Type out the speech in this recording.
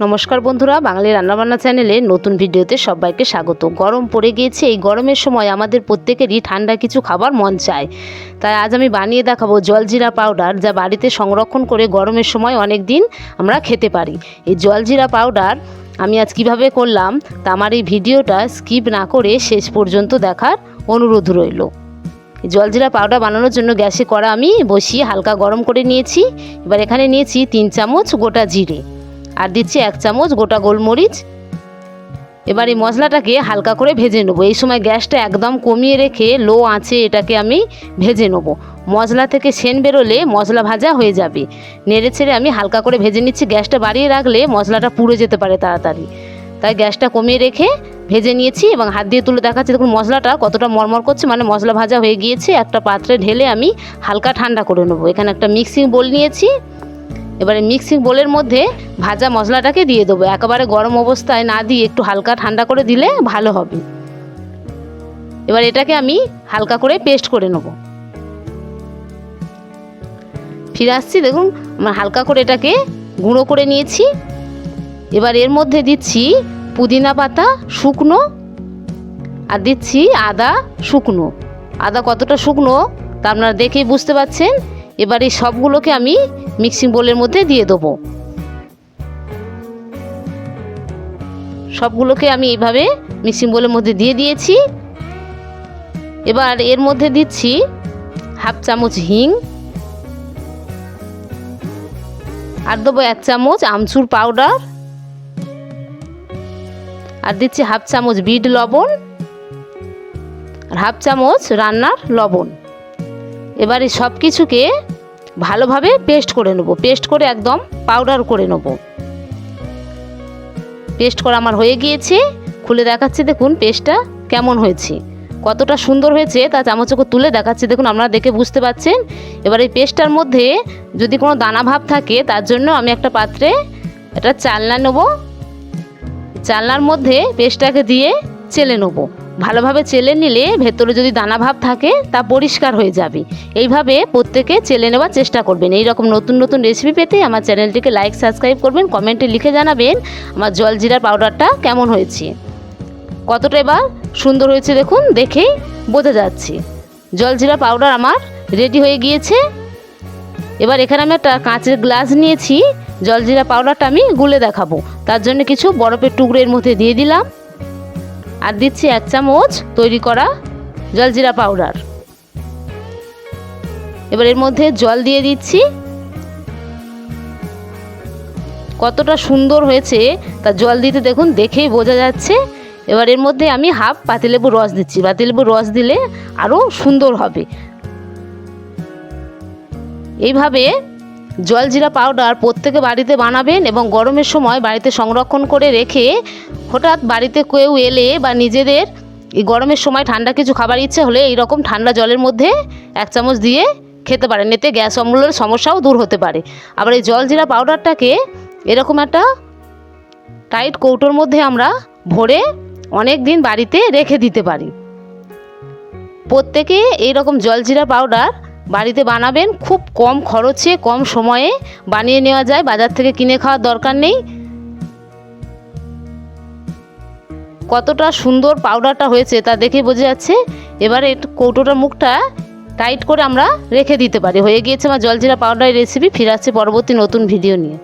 নমস্কার বন্ধুরা, বাঙালি রান্নাবান্না চ্যানেলে নতুন ভিডিওতে সবাইকে স্বাগত। গরম পড়ে গিয়েছে, এই গরমের সময় আমাদের প্রত্যেকেরই ঠান্ডা কিছু খাবার মন চায়। তাই আজ আমি বানিয়ে দেখাবো জলজিরা পাউডার, যা বাড়িতে সংরক্ষণ করে গরমের সময় অনেক দিন আমরা খেতে পারি। এই জলজিরা পাউডার আমি আজ কীভাবে করলাম, তা আমার এই ভিডিওটা স্কিপ না করে শেষ পর্যন্ত দেখার অনুরোধ রইল। জলজিরা পাউডার বানানোর জন্য গ্যাসে কড়া আমি বসিয়ে হালকা গরম করে নিয়েছি। এবার এখানে নিয়েছি তিন চামচ গোটা জিরে। আর দিচ্ছি এক চামচ গোটা গোলমরিচ। এবার এই মশলাটাকে হালকা করে ভেজে নেব। এই সময় গ্যাসটা একদম কমিয়ে রেখে লো আঁচে এটাকে আমি ভেজে নেব। মশলা থেকে সেন বেরোলে মশলা ভাজা হয়ে যাবে। নেড়ে ছেড়ে আমি হালকা করে ভেজে নিচ্ছি। গ্যাসটা বাড়িয়ে রাখলে মশলাটা পুড়ে যেতে পারে তাড়াতাড়ি। তাই গ্যাসটা কমিয়ে রেখে ভেজে নিয়েছি এবং হাত দিয়ে তুলে দেখাচ্ছি। দেখুন, মশলাটা কতটা মরমর করছে। মানে মশলা ভাজা হয়ে গিয়েছে। একটা পাত্রে ঢেলে আমি হালকা ঠান্ডা করে নেব। এখানে একটা মিক্সিং বোল নিয়েছি। এবারে মিক্সিং বোলের মধ্যে ভাজা মশলাটাকে দিয়ে দেবো। একেবারে গরম অবস্থায় না দিয়ে একটু হালকা ঠান্ডা করে দিলে ভালো হবে। এবার এটাকে আমি হালকা করে পেস্ট করে নেব। ফিরে আসছি, দেখুন, আমার হালকা করে এটাকে গুঁড়ো করে নিয়েছি। এবার এর মধ্যে দিচ্ছি পুদিনা পাতা, শুকনো, আর দিচ্ছি আদা শুকনো। আদা কতটা শুকনো তা আপনারা দেখেই বুঝতে পারছেন এবার এই সবগুলোকে আমি মিক্সিং বোলের মধ্যে দিয়ে দেবো। সবগুলোকে আমি এইভাবে মিক্সিং বোলের মধ্যে দিয়ে দিয়েছি। এবার এর মধ্যে দিচ্ছি হাফ চামচ হিং। আর দেবো এক চামচ আমচুর পাউডার আর দিচ্ছি হাফ চামচ বিট লবণ। আর হাফ চামচ রান্নার লবণ। এবার সব কিছুকে ভালোভাবে পেস্ট করে নেব। পেস্ট করে একদম পাউডার করে নেব। পেস্ট করা আমার হয়ে গিয়েছে। খুলে দেখাচ্ছি, দেখুন পেস্টটা কেমন হয়েছে। কতটা সুন্দর হয়েছে, তা চামচ করে তুলে দেখাচ্ছি। দেখুন, আপনারা দেখে বুঝতে পাচ্ছেন। এবার এই পেস্টটার মধ্যে যদি কোনো দানা ভাব থাকে, তার জন্য আমি একটা পাত্রে একটা চালনা নেব। চালনার মধ্যে পেস্টটাকে দিয়ে চেলে নেব। ভালোভাবে চেলে নিলে ভেতরে যদি দানা ভাব থাকে, তা পরিষ্কার হয়ে যাবে। এইভাবে প্রত্যেকে চেলে নেওয়ার চেষ্টা করবেন। এই রকম নতুন নতুন রেসিপি পেতে আমার চ্যানেলটিকে লাইক সাবস্ক্রাইব করবেন কমেন্টে লিখে জানাবেন আমার জল জিরার পাউডারটা কেমন হয়েছে। কতটা এবার সুন্দর হয়েছে দেখুন দেখেই বোঝা যাচ্ছে। জলজিরা পাউডার আমার রেডি হয়ে গিয়েছে। এবার এখানে আমি একটা কাঁচের গ্লাস নিয়েছি। জলজিরা পাউডারটা আমি গুলে দেখাবো। তার জন্য কিছু বরফের টুকরো এর মধ্যে দিয়ে দিলাম। আর দিচ্ছি এক চামচ তৈরি করা জলজিরা পাউডার। এবার এর মধ্যে জল দিয়ে দিচ্ছি। কতটা সুন্দর হয়েছে তা জল দিতে দেখুন, দেখেই বোঝা যাচ্ছে। এবার এর মধ্যে আমি হাফ পাতিলেবুর রস দিচ্ছি। পাতিলেবুর রস দিলে আরও সুন্দর হবে। এইভাবে জলজিরা পাউডার প্রত্যেকে বাড়িতে বানাবেন এবং গরমের সময় বাড়িতে সংরক্ষণ করে রেখে হঠাৎ বাড়িতে কেউ এলে বা নিজেদের এই গরমের সময় ঠান্ডা কিছু খাবার ইচ্ছে হলে এই রকম ঠান্ডা জলের মধ্যে এক চামচ দিয়ে খেতে পারেন। এতে গ্যাস অম্বলের সমস্যাও দূর হতে পারে। আবার এই জলজিরা পাউডারটাকে এরকম একটা টাইট কৌটোর মধ্যে আমরা ভরে অনেক দিন বাড়িতে রেখে দিতে পারি। প্রত্যেকে এইরকম জলজিরা পাউডার বাড়িতে বানাবেন, খুব কম খরচে, কম সময়ে বানিয়ে নেওয়া যায়। বাজার থেকে কিনে খাওয়ার দরকার নেই। কতটা সুন্দর পাউডারটা হয়েছে তা দেখে বোঝা যাচ্ছে। এবারে কৌটোটা মুখটা টাইট করে আমরা রেখে দিতে পারি। হয়ে গিয়েছে আমার জলজিরা পাউডারের রেসিপি ফিরে আসছে পরবর্তী নতুন ভিডিও নিয়ে।